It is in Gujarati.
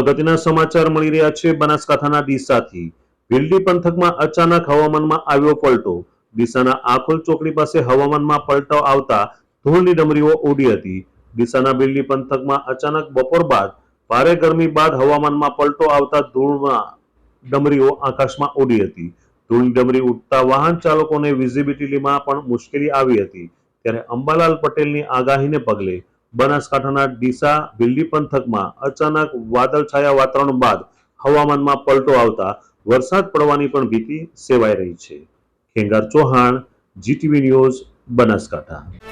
અગત્યના સમાચાર મળી રહ્યા છે બનાસકાંઠાના ડીસાથી. ભીલડી પંથકમાં અચાનક હવામાનમાં આવ્યો પલટો. ડીસાના આખોલ ચોકડી પાસે હવામાનમાં પલટો આવતા ધૂળની ડમરીઓ ઉડી હતી. ડીસાના ભીલડી પંથકમાં અચાનક બપોર બાદ ભારે ગરમી બાદ હવામાનમાં પલટો આવતા ધૂળમાં ડમરીઓ આકાશમાં ઉડી હતી. ધૂળની ડમરી ઉડતા વાહન ચાલકોને વિઝિબિલિટીમાં પણ મુશ્કેલી આવી હતી. ત્યારે અંબાલાલ પટેલની આગાહીને પગલે બનાસકાંઠાના ડીસા ભીલડી પંથકમાં અચાનક વાદળછાયા વાતાવરણ બાદ હવામાનમાં પલટો આવતા વરસાદ પડવાની પણ ભીતિ સેવાઈ રહી છે. Khengar Chauhan, GTV news, Banaskantha.